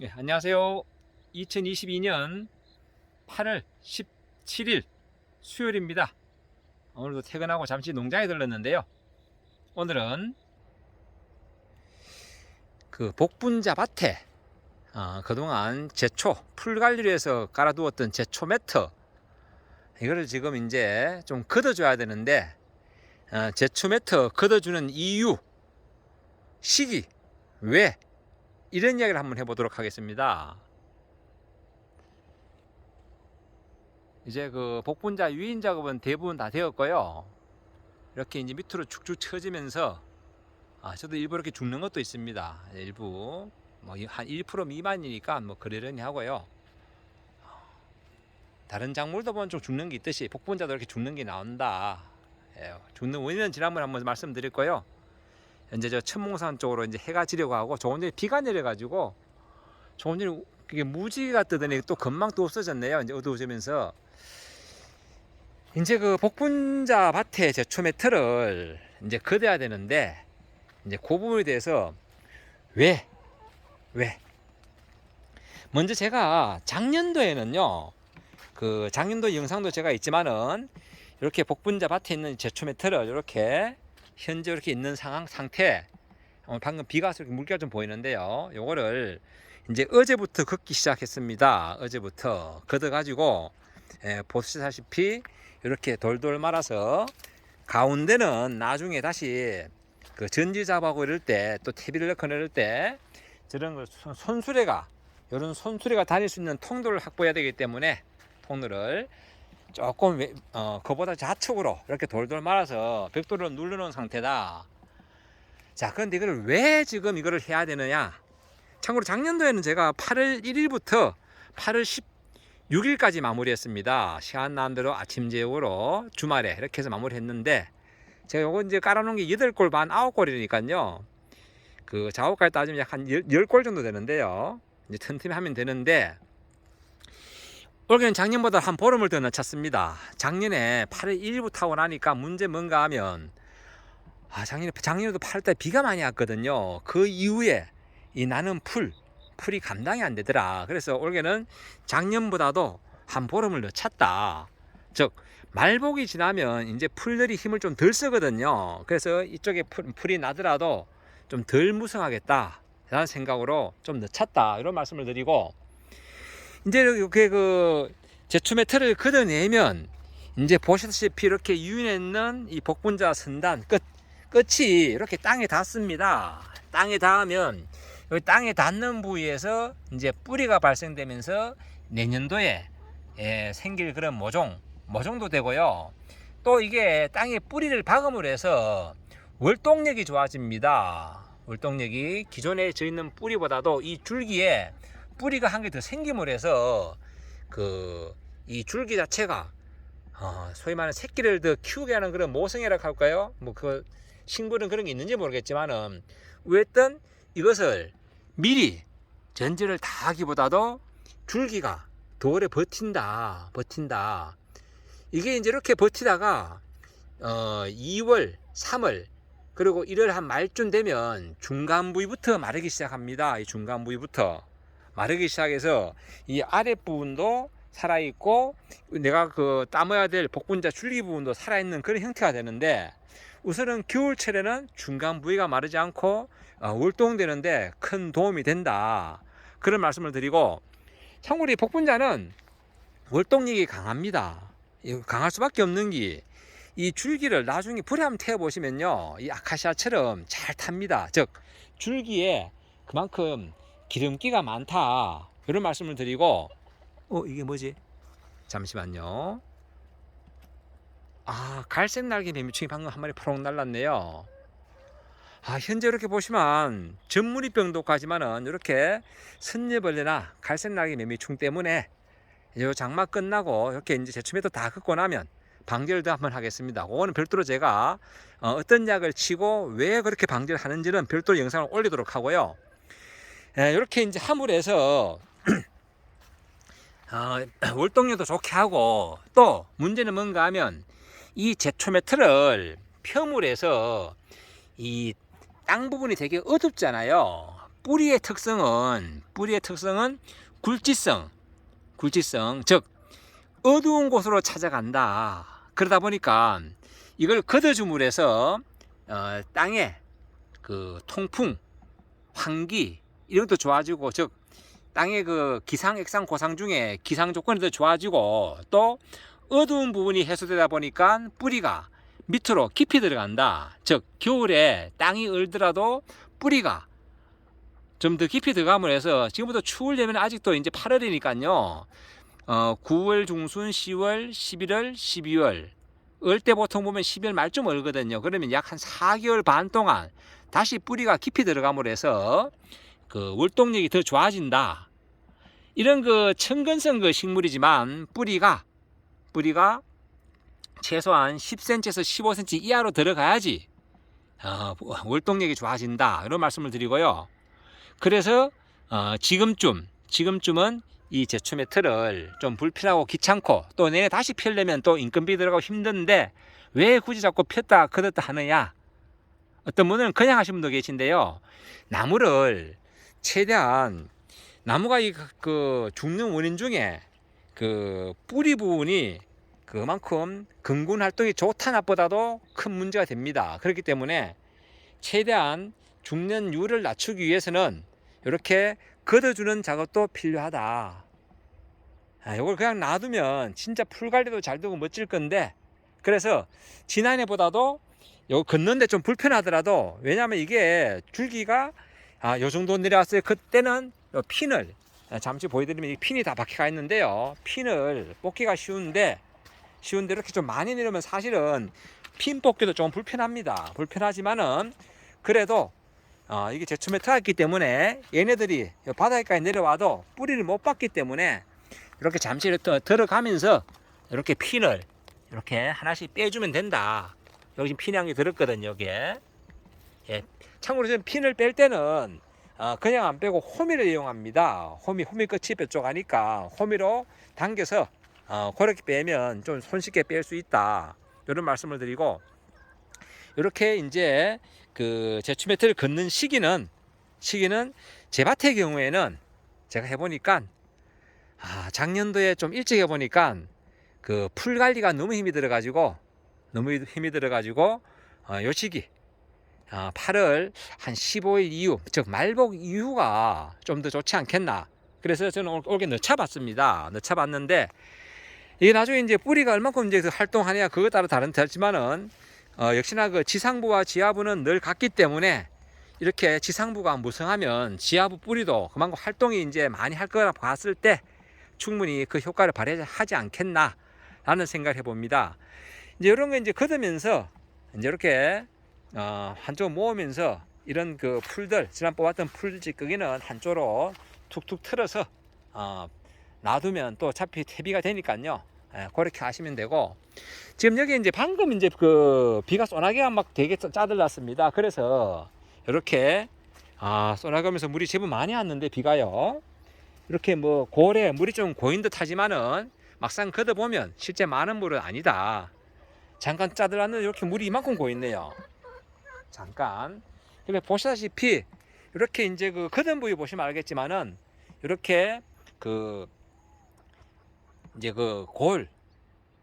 예, 안녕하세요. 2022년 8월 17일 수요일입니다. 오늘도 퇴근하고 잠시 농장에 들렀는데요. 오늘은 그 복분자 밭에 어, 그동안 제초 풀 관리를 해서 깔아두었던 제초 매트 이거를 지금 이제 좀 걷어줘야 되는데 어, 제초 매트 걷어주는 이유 시기 왜 이런 이야기를 한번 해보도록 하겠습니다. 이제 그 복분자 유인 작업은 대부분 다 되었고요. 이렇게 이제 밑으로 축축 처지면서 아, 저도 일부 이렇게 죽는 것도 있습니다. 일부 뭐 한 1% 미만이니까 뭐 그러려니 하고요. 다른 작물도 보면 좀 죽는 게 있듯이 복분자도 이렇게 죽는 게 나온다. 예, 죽는 원인은 지난번에 한번 말씀드렸고요. 현재 저 천몽산 쪽으로 이제 해가 지려고 하고 조금 전에 비가 내려가지고 조금 전에 그게 무지가 뜨더니 또 금방 또 없어졌네요. 이제 어두워지면서 이제 그 복분자 밭에 제초 매트를 이제 걷어야 되는데 이제 그 부분에 대해서 왜 왜? 먼저 제가 작년도에는요 그 작년도 영상도 제가 있지만은 이렇게 복분자 밭에 있는 제초 매트를 이렇게 현재 이렇게 있는 상황 상태. 오늘 방금 비가 와서 이렇게 물기가 좀 보이는데요. 요거를 이제 어제부터 걷기 시작했습니다. 어제부터. 걷어 가지고 예, 보시다시피 이렇게 돌돌 말아서 가운데는 나중에 다시 그 전지 잡하고 이럴 때또 퇴비를 꺼내릴 때 저런 걸 손- 손수레가 이런 손수레가 다닐 수 있는 통로를 확보해야 되기 때문에 통로를 조금 외- 어, 그보다 좌측으로 이렇게 돌돌 말아서 벽돌을 눌러놓은 상태다. 자, 그런데 이걸 왜 지금 이거를 해야 되느냐? 참고로 작년도에는 제가 8월 1일부터 8월 16일까지 마무리했습니다. 시간 나는 대로 아침 제육으로 주말에 이렇게 해서 마무리했는데 제가 요거 이제 깔아놓은 게 8골 반 9골이니까요. 그 작업까지 따지면 약 한 10골 정도 되는데요. 이제 틈틈이 하면 되는데 올해는 작년보다 한 보름을 더 늦췄습니다. 작년에 8월 1일부터 하고 나니까 문제 뭔가 하면 아 작년에 작년에도 8월달 비가 많이 왔거든요. 그 이후에 이 나는 풀 풀이 감당이 안 되더라. 그래서 올해는 작년보다도 한 보름을 늦췄다. 즉 말복이 지나면 이제 풀들이 힘을 좀 덜 쓰거든요. 그래서 이쪽에 풀, 풀이 나더라도 좀 덜 무성하겠다. 라는 생각으로 좀 늦췄다. 이런 말씀을 드리고 이제 이렇게 그 제춤의 틀을 걷어내면 이제 보시다시피 이렇게 유인했는 이 복분자 선단 끝 끝이 이렇게 땅에 닿습니다. 땅에 닿으면 여기 땅에 닿는 부위에서 이제 뿌리가 발생되면서 내년도에 예, 생길 그런 모종 모종도 되고요. 또 이게 땅에 뿌리를 박음으로 해서 월동력이 좋아집니다. 월동력이 기존에 져 있는 뿌리보다도 이 줄기에 뿌리가 한 개 더 생김을 해서 그 이 줄기 자체가 어, 소위 말하는 새끼를 더 키우게 하는 그런 모성이라고 할까요? 뭐 그 식물은 그런 게 있는지 모르겠지만은 어쨌든 이것을 미리 전지를 다 하기보다도 줄기가 더 오래 버틴다, 버틴다. 이게 이제 이렇게 버티다가 어 2월, 3월 그리고 1월 한 말쯤 되면 중간 부위부터 마르기 시작합니다. 이 중간 부위부터 마르기 시작해서 이 아랫 부분도 살아 있고 내가 그 따머야 될 복분자 줄기 부분도 살아 있는 그런 형태가 되는데 우선은 겨울철에는 중간 부위가 마르지 않고 어, 월동되는데 큰 도움이 된다. 그런 말씀을 드리고 참고로 이 복분자는 월동력이 강합니다. 이 강할 수밖에 없는 게 이 줄기를 나중에 불에 한번 태워 보시면요, 이 아카시아처럼 잘 탑니다. 즉 줄기에 그만큼 기름기가 많다. 이런 말씀을 드리고, 어 이게 뭐지? 잠시만요. 아 갈색 날개 매미충이 방금 한 마리 포록 날랐네요. 아 현재 이렇게 보시면 전무리병도 까지만은 이렇게 선녀벌레나 갈색 날개 매미충 때문에 이 장마 끝나고 이렇게 이제 제춤에도 다 긋고 나면 방제를 더 한번 하겠습니다. 그거는 별도로 제가 어, 떤 약을 치고 왜 그렇게 방제를 하는지는 별도로 영상을 올리도록 하고요. 예, 이렇게 이제 화물에서 어, 월동력도 좋게 하고 또 문제는 뭔가 하면 이 제초매트를 펴물해서 이 땅 부분이 되게 어둡잖아요. 뿌리의 특성은 뿌리의 특성은 굴지성, 굴지성 즉 어두운 곳으로 찾아간다. 그러다 보니까 이걸 걷어줌으로 해서 어, 땅에 그 통풍, 환기 이런 것도 좋아지고 즉 땅의 그 기상, 액상, 고상 중에 기상 조건이 더 좋아지고 또 어두운 부분이 해소되다 보니까 뿌리가 밑으로 깊이 들어간다. 즉 겨울에 땅이 얼더라도 뿌리가 좀 더 깊이 들어감으로 해서 지금부터 추울려면 아직도 이제 8월이니까요. 어, 9월 중순, 10월, 11월, 12월 얼 때 보통 보면 12월 말쯤 얼거든요. 그러면 약 한 4개월 반 동안 다시 뿌리가 깊이 들어감으로 해서 그 월동력이 더 좋아진다. 이런 그 천근성 그 식물이지만 뿌리가 뿌리가 최소한 10cm에서 15cm 이하로 들어가야지 어, 월동력이 좋아진다. 이런 말씀을 드리고요. 그래서 어, 지금쯤 지금쯤은 이 제초의 틀을 좀 불편하고 귀찮고 또 내내 다시 펴려면 또 인건비 들어가고 힘든데 왜 굳이 자꾸 폈다 걷었다 하느냐 어떤 분은 그냥 하시는 분도 계신데요 나무를 최대한 나무가 이 그 죽는 원인 중에 그 뿌리 부분이 그만큼 근군 활동이 좋다 나보다도 큰 문제가 됩니다 그렇기 때문에 최대한 죽는 율을 낮추기 위해서는 이렇게 걷어주는 작업도 필요하다. 아, 이걸 그냥 놔두면 진짜 풀 관리도 잘 되고 멋질 건데 그래서 지난해보다도 요 걷는데 좀 불편하더라도 왜냐하면 이게 줄기가 아, 요 정도 내려왔어요. 그때는 요 핀을 아, 잠시 보여드리면 이 핀이 다 박혀가 있는데요. 핀을 뽑기가 쉬운데 쉬운데 이렇게 좀 많이 내려면 사실은 핀 뽑기도 좀 불편합니다. 불편하지만은 그래도 어, 이게 제초메 트였기 때문에 얘네들이 바닷가에 내려와도 뿌리를 못 받기 때문에 이렇게 잠시 들어가면서 이렇게 핀을 이렇게 하나씩 빼주면 된다. 여기 지금 핀 향이 들었거든요. 여기에. 예. 참고로 저는 핀을 뺄 때는 어, 그냥 안 빼고 호미를 이용합니다. 호미, 호미 끝이 뾰족하니까 호미로 당겨서 어, 그렇게 빼면 좀 손쉽게 뺄 수 있다. 이런 말씀을 드리고 이렇게 이제 그 제추 매트를 걷는 시기는 시기는 제 밭의 경우에는 제가 해보니까 아 작년도에 좀 일찍 해보니까 그 풀 관리가 너무 힘이 들어가지고 너무 힘이 들어가지고 어, 요 시기 어, 8월 한 15일 이후 즉 말복 이후가 좀 더 좋지 않겠나 그래서 저는 올- 올게 넣쳐봤습니다 넣쳐봤는데 이게 나중에 이제 뿌리가 얼마큼 이제 그 활동하냐 그거 따라 다른 다르지만은 어, 역시나 그 지상부와 지하부는 늘 같기 때문에 이렇게 지상부가 무성하면 지하부 뿌리도 그만큼 활동이 이제 많이 할 거라 봤을 때 충분히 그 효과를 발휘하지 않겠나라는 생각을 해봅니다. 이제 이런 거 이제 걷으면서 이제 이렇게 어, 한쪽 모으면서 이런 그 풀들 지난 뽑았던 풀 찌꺼기는 한쪽으로 툭툭 틀어서 어, 놔두면 또 어차피 퇴비가 되니까요. 예, 그렇게 하시면 되고 지금 여기 이제 방금 이제 그 비가 쏘나기가 막 되게 짜들났습니다. 그래서 이렇게 아 쏘나가면서 물이 제법 많이 왔는데 비가요. 이렇게 뭐 고래 물이 좀 고인 듯 하지만은 막상 걷어 보면 실제 많은 물은 아니다. 잠깐 짜들었는데 이렇게 물이 이만큼 고있네요. 잠깐. 그러니까 보시다시피 이렇게 이제 그 걷은 부위 보시면 알겠지만은 이렇게 그 이제 그 골,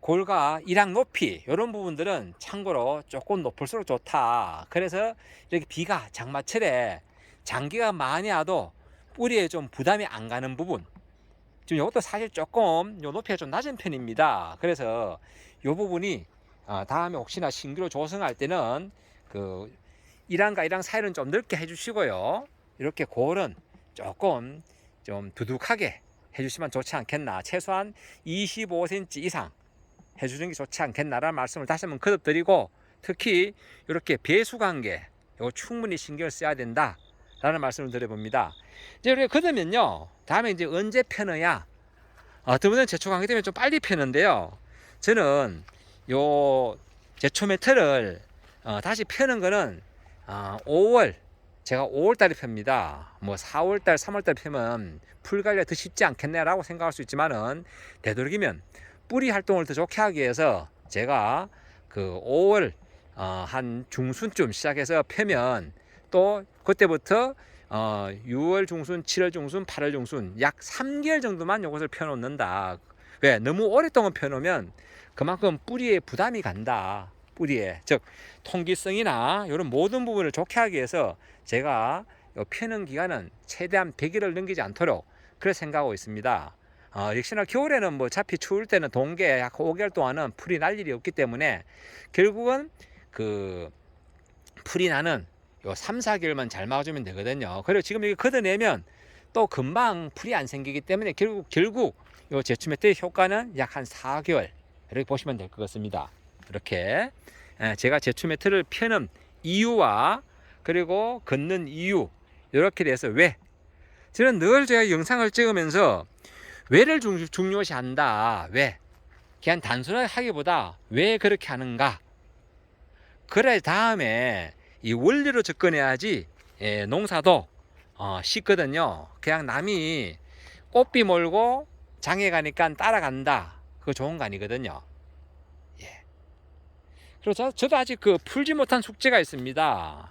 골과 일양 높이 이런 부분들은 참고로 조금 높을수록 좋다. 그래서 이렇게 비가 장마철에 장기가 많이 와도 뿌리에 좀 부담이 안 가는 부분. 지금 이것도 사실 조금 요 높이가 좀 낮은 편입니다. 그래서 이 부분이 어, 다음에 혹시나 신규로 조성할 때는 그 일항과 일항 사이는 좀 넓게 해주시고요. 이렇게 골은 조금 좀 두둑하게 해주시면 좋지 않겠나. 최소한 25cm 이상 해주는 게 좋지 않겠나라는 말씀을 다시 한번 거듭드리고 특히 이렇게 배수 관계 이거 충분히 신경을 써야 된다라는 말씀을 드려봅니다. 이제 우리가 그러면요 다음에 이제 언제 펴느냐? 어떤 분은 제초 관계 때문에 좀 빨리 펴는데요. 저는 요 제초 메틀을 어, 다시 펴는 거는 어, 5월 제가 5월 달에 펴니다. 뭐 4월 달, 3월 달 펴면 풀 관리가 더 쉽지 않겠네라고 생각할 수 있지만은 되도록이면 뿌리 활동을 더 좋게 하기 위해서 제가 그 5월 어, 한 중순쯤 시작해서 펴면 또 그때부터 어, 6월 중순, 7월 중순, 8월 중순 약 3개월 정도만 이것을 펴놓는다. 왜? 너무 오랫동안 펴놓으면 그만큼 뿌리에 부담이 간다. 뿌리에 즉 통기성이나 이런 모든 부분을 좋게 하기 위해서 제가 요 펴는 기간은 최대한 100일을 넘기지 않도록 그렇게 생각하고 있습니다. 어, 역시나 겨울에는 뭐 어차피 추울 때는 동계 약 5개월 동안은 풀이 날 일이 없기 때문에 결국은 그 풀이 나는 요 3, 4개월만 잘 막아주면 되거든요. 그리고 지금 이게 걷어내면 또 금방 풀이 안 생기기 때문에 결국 결국 요 제추메트의 효과는 약 한 4개월 이렇게 보시면 될 것 같습니다. 이렇게 예, 제가 제추메트를 펴는 이유와 그리고 걷는 이유 이렇게 돼서 왜. 저는 늘 제가 영상을 찍으면서 왜를 중, 중요시 한다 왜. 그냥 단순하게 하기보다 왜 그렇게 하는가. 그래 다음에 이 원리로 접근해야지 예, 농사도 어, 쉽거든요. 그냥 남이 꽃비 몰고 장에 가니까 따라간다. 그거 좋은 거 아니거든요. 예. 그리고 저, 저도 아직 그 풀지 못한 숙제가 있습니다.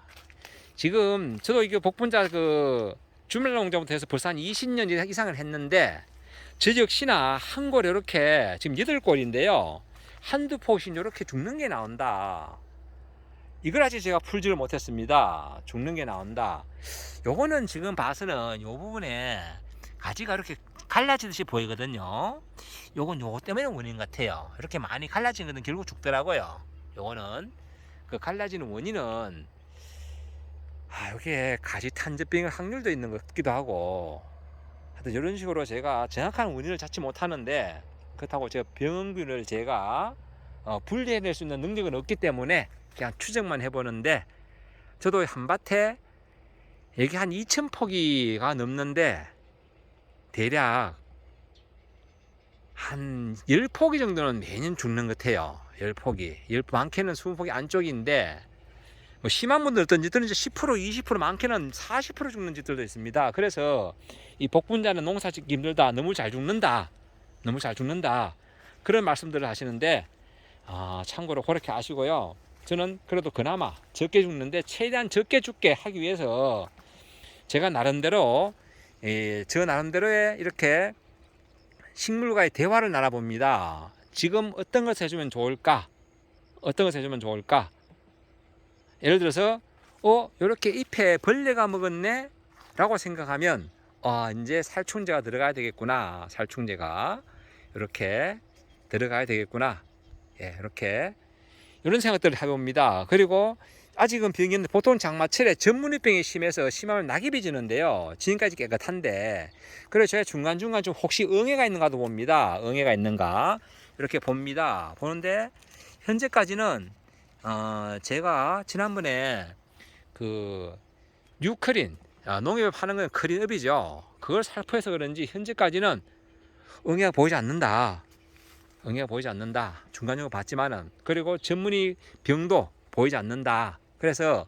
지금 저도 이게 복분자 그 주말 농장부터 해서 벌써 한 20년 이상을 했는데 저 역시나 한 골 이렇게 지금 여덟 골인데요. 한두 포씩 이렇게 죽는 게 나온다. 이걸 아직 제가 풀지를 못했습니다. 죽는 게 나온다. 요거는 지금 봐서는 요 부분에 가지가 이렇게 갈라지듯이 보이거든요. 요건 요거 때문에 원인 같아요. 이렇게 많이 갈라진 거는 결국 죽더라고요 요거는 그 갈라지는 원인은 아, 여기에 가지 탄저병 확률도 있는 것 같기도 하고 하여튼 이런 식으로 제가 정확한 원인을 찾지 못하는데 그렇다고 제가 병균을 제가 어, 분리해낼 수 있는 능력은 없기 때문에 그냥 추정만 해보는데 저도 한밭에 여기 한 2,000포기가 넘는데 대략 한 10포기 정도는 매년 죽는 것 같아요 10포기 10, 많게는 20포기 안쪽인데 뭐 심한 분들 어떤 짓들은 이제 10% 20% 많게는 40% 죽는 짓들도 있습니다. 그래서 이 복분자는 농사 짓기 힘들다. 너무 잘 죽는다. 너무 잘 죽는다. 그런 말씀들을 하시는데 아, 참고로 그렇게 아시고요. 저는 그래도 그나마 적게 죽는데 최대한 적게 죽게 하기 위해서 제가 나름대로 예, 저 나름대로의 이렇게 식물과의 대화를 나눠봅니다. 지금 어떤 것을 해주면 좋을까? 어떤 것을 해주면 좋을까? 예를 들어서 어 이렇게 잎에 벌레가 먹었네? 라고 생각하면 아 이제 살충제가 들어가야 되겠구나. 살충제가 이렇게 들어가야 되겠구나. 예 이렇게. 이런 생각들을 해봅니다. 그리고 아직은 있는데 보통 장마철에 전문위병이 심해서 심하면 낙엽이 지는데요. 지금까지 깨끗한데. 그래서 제가 중간중간 좀 혹시 응애가 있는가도 봅니다. 응애가 있는가 이렇게 봅니다 보는데 현재까지는 어, 제가 지난번에 그 뉴크린 아, 농협에 파는 건 크린업이죠. 그걸 살포해서 그런지 현재까지는 응애가 보이지 않는다. 응애가 보이지 않는다. 중간적으로 봤지만은 그리고 전문의 병도 보이지 않는다. 그래서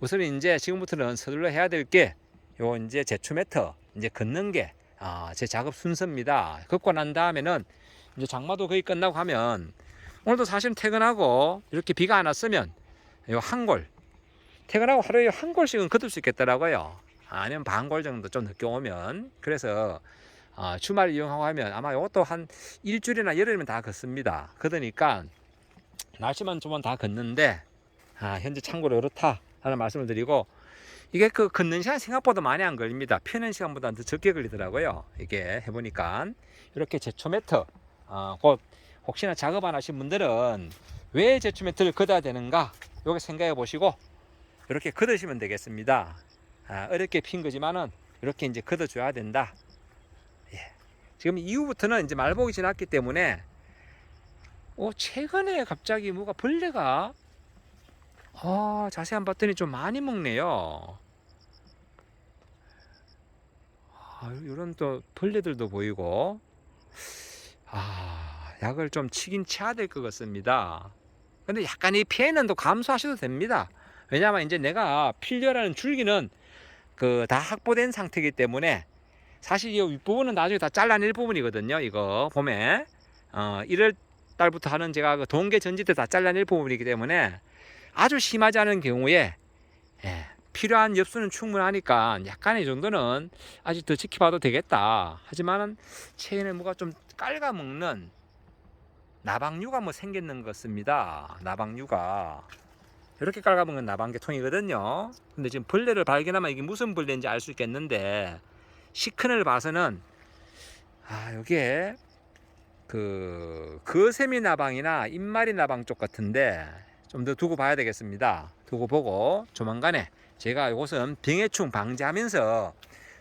우선 이제 지금부터는 서둘러 해야 될 게 요 이제 제초메터 이제 걷는 게 아, 제 작업 순서입니다. 걷고 난 다음에는 이제 장마도 거의 끝나고 하면 오늘도 사실 퇴근하고 이렇게 비가 안 왔으면 요 한골 퇴근하고 하루에 한 골씩은 걷을 수 있겠더라고요. 아니면 반 골 정도 좀 늦게 오면 그래서 어, 주말 이용하고 하면 아마 이것도 한 일주일이나 열흘이면 다 걷습니다. 그러니까 날씨만 좋으면 다 걷는데 아, 현재 참고로 이렇다 하는 말씀을 드리고 이게 그 걷는 시간 생각보다 많이 안 걸립니다. 펴는 시간보다 더 적게 걸리더라고요. 이게 해보니까 이렇게 제초매트 어, 곧 혹시나 작업 안 하신 분들은 왜 제초 매트를 걷어야 되는가 요게 생각해 보시고 이렇게 걷으시면 되겠습니다. 아, 어렵게 핀 거지만은 이렇게 이제 걷어줘야 된다. 예. 지금 이후부터는 이제 말복이 지났기 때문에 어, 최근에 갑자기 뭐가 벌레가 아, 자세히 한 봤더니 좀 많이 먹네요. 아, 이런 또 벌레들도 보이고 아, 약을 좀 치긴 쳐야 될 것 같습니다. 근데 약간 이 피해는 또 감수하셔도 됩니다. 왜냐하면 이제 내가 필려라는 줄기는 그 다 확보된 상태이기 때문에 사실 이 윗부분은 나중에 다 잘라낼 부분이거든요. 이거 봄에 어 1월 달부터 하는 제가 그 동계 전지 때 다 잘라낼 부분이기 때문에 아주 심하지 않은 경우에 예, 필요한 엽수는 충분하니까 약간의 정도는 아직 더 지켜봐도 되겠다. 하지만은 최근에 뭐가 좀 깔아먹는 나방류가 뭐 생겼는 것 같습니다. 나방류가 이렇게 깔아먹는 나방개통이거든요. 근데 지금 벌레를 발견하면 이게 무슨 벌레인지 알 수 있겠는데 시큰을 봐서는 아 여기에 그 거세미 나방이나 입마리 나방 쪽 같은데 좀 더 두고 봐야 되겠습니다. 두고 보고 조만간에 제가 이것은 병해충 방지하면서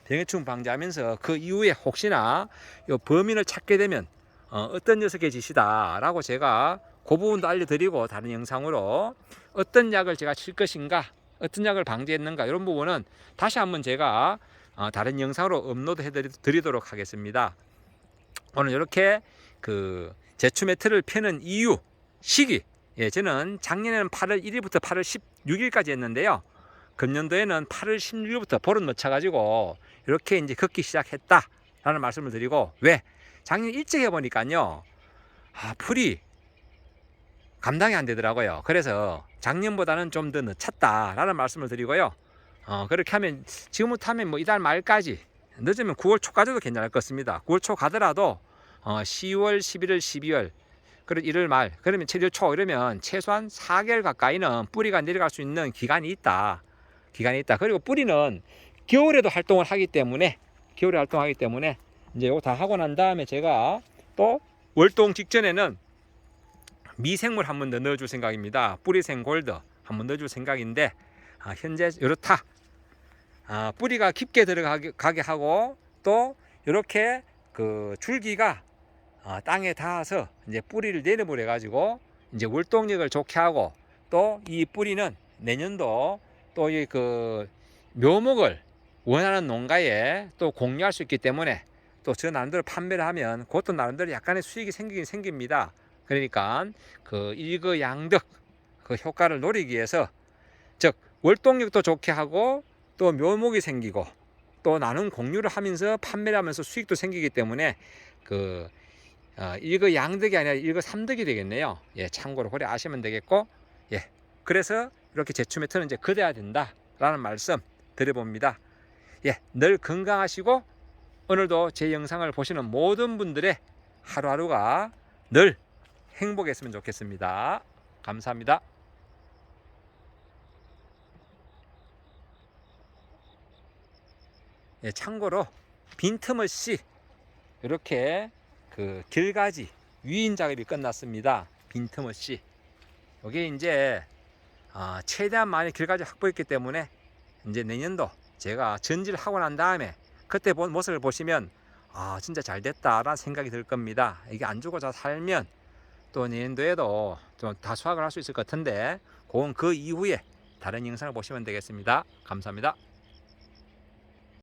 병해충 방지하면서 그 이후에 혹시나 요 범인을 찾게 되면 어, 떤 녀석의 짓이다라고 제가 그 부분도 알려드리고 다른 영상으로 어떤 약을 제가 칠 것인가 어떤 약을 방지했는가 이런 부분은 다시 한번 제가 어, 다른 영상으로 업로드 해드리도록 하겠습니다. 오늘 이렇게 그 제추 매트를 펴는 이유 시기 예 저는 작년에는 8월 1일부터 8월 16일까지 했는데요 금년도에는 8월 16일부터 보름 넣쳐 가지고 이렇게 이제 걷기 시작했다라는 말씀을 드리고 왜? 작년 일찍 해보니까요. 아 풀이 감당이 안 되더라고요. 그래서 작년보다는 좀 더 늦췄다라는 말씀을 드리고요. 어 그렇게 하면 지금부터 하면 뭐 이달 말까지 늦으면 9월 초까지도 괜찮을 것 같습니다. 9월 초 가더라도 어 10월 11월 12월 그리고 1월 말 그러면 7월 초 이러면 최소한 4개월 가까이는 뿌리가 내려갈 수 있는 기간이 있다 기간이 있다. 그리고 뿌리는 겨울에도 활동을 하기 때문에 겨울에 활동하기 때문에 이제 이거 다 하고 난 다음에 제가 또 월동 직전에는 미생물 한 번 더 넣어줄 생각입니다. 뿌리생 골드 한 번 넣어줄 생각인데 아, 현재 이렇다. 아, 뿌리가 깊게 들어가게 가게 하고 또 이렇게 그 줄기가 어, 땅에 닿아서 이제 뿌리를 내려보내 가지고 이제 월동력을 좋게 하고 또 이 뿌리는 내년도 또 이 그 묘목을 원하는 농가에 또 공유할 수 있기 때문에 또 저 나름대로 판매를 하면 그것도 나름대로 약간의 수익이 생기긴 생깁니다. 그러니까 그 일거양득 그 효과를 노리기 위해서 즉 월동력도 좋게 하고 또 묘목이 생기고 또 나눔 공유를 하면서 판매를 하면서 수익도 생기기 때문에 그 어, 일거 양득이 아니라 일거 삼득이 되겠네요. 예, 참고로 아시면 되겠고, 예, 그래서 이렇게 제추 매트는 이제 그대야 된다라는 말씀 드려봅니다. 예, 늘 건강하시고 오늘도 제 영상을 보시는 모든 분들의 하루하루가 늘 행복했으면 좋겠습니다. 감사합니다. 예, 참고로 빈틈없이 이렇게 그 길가지 위인 작업이 끝났습니다. 빈틈없이 이게 이제 어, 최대한 많이 길가지 확보했기 때문에 이제 내년도 제가 전지를 하고 난 다음에 그때 본 모습을 보시면 아 진짜 잘 됐다라는 생각이 들 겁니다. 이게 안 주고 자 살면 또 내년도에도 좀 다 수확을 할 수 있을 것 같은데 그건 그 이후에 다른 영상을 보시면 되겠습니다. 감사합니다.